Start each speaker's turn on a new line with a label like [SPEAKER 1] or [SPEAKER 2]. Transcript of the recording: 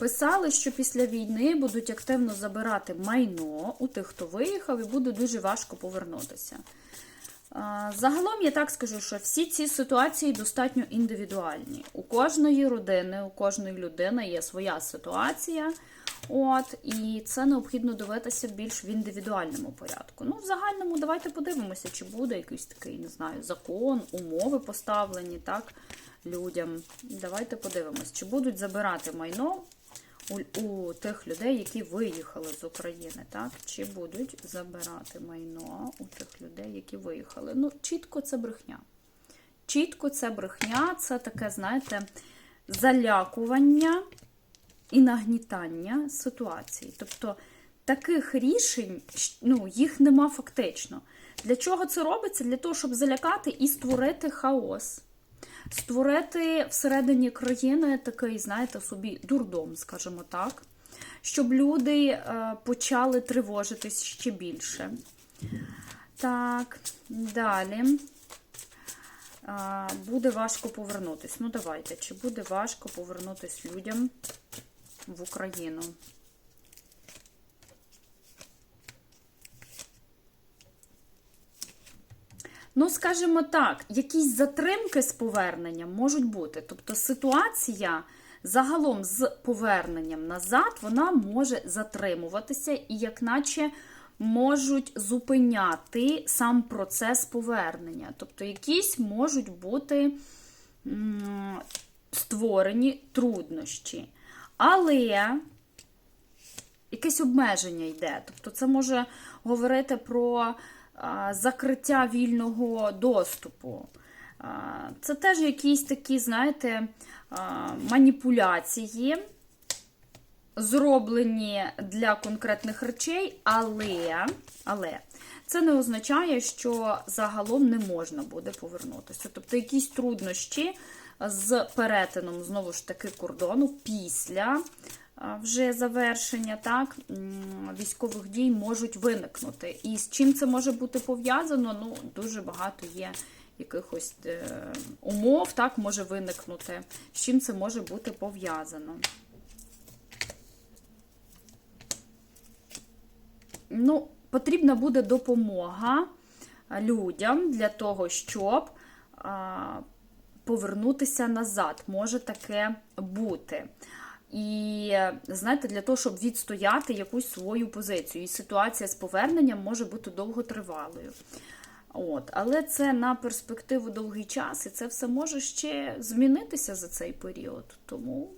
[SPEAKER 1] Писали, що після війни будуть активно забирати майно у тих, хто виїхав, і буде дуже важко повернутися. Загалом я так скажу, що всі ці ситуації достатньо індивідуальні. У кожної родини, у кожної людини є своя ситуація. От, і це необхідно дивитися більш в індивідуальному порядку. Ну, в загальному давайте подивимося, чи буде якийсь такий, не знаю, закон, умови поставлені так, людям. Давайте подивимось, чи будуть забирати майно у, у тих людей, які виїхали з України, так? Чи будуть забирати майно у тих людей, які виїхали. Ну, чітко це брехня. Чітко це брехня, це таке, знаєте, залякування і нагнітання ситуації. Тобто таких рішень ну, їх нема фактично. Для чого це робиться? Для того, щоб залякати і створити хаос. Створити всередині країни такий, знаєте, собі дурдом, скажімо так, щоб люди е, почали тривожитись ще більше. Так, далі. Буде важко повернутись. Ну, давайте, чи буде важко повернутись людям в Україну? Ну, скажімо так, якісь затримки з поверненням можуть бути. Тобто ситуація загалом з поверненням назад вона може затримуватися і, як наче, можуть зупиняти сам процес повернення. Тобто, якісь можуть бути створені труднощі. Але якесь обмеження йде. Тобто, це може говорити про закриття вільного доступу. Це теж якісь такі, знаєте, маніпуляції, зроблені для конкретних речей, але, але це не означає, що загалом не можна буде повернутися. Тобто якісь труднощі з перетином, знову ж таки, кордону після вже завершення так, військових дій можуть виникнути. І з чим це може бути пов'язано? Ну, дуже багато є якихось е, умов, так, може виникнути. З чим це може бути пов'язано? Ну, потрібна буде допомога людям для того, щоб повернутися назад. Може таке бути. І знаєте, для того, щоб відстояти якусь свою позицію. І ситуація з поверненням може бути довготривалою. От, Але це на перспективу довгий час, і це все може ще змінитися за цей період. Тому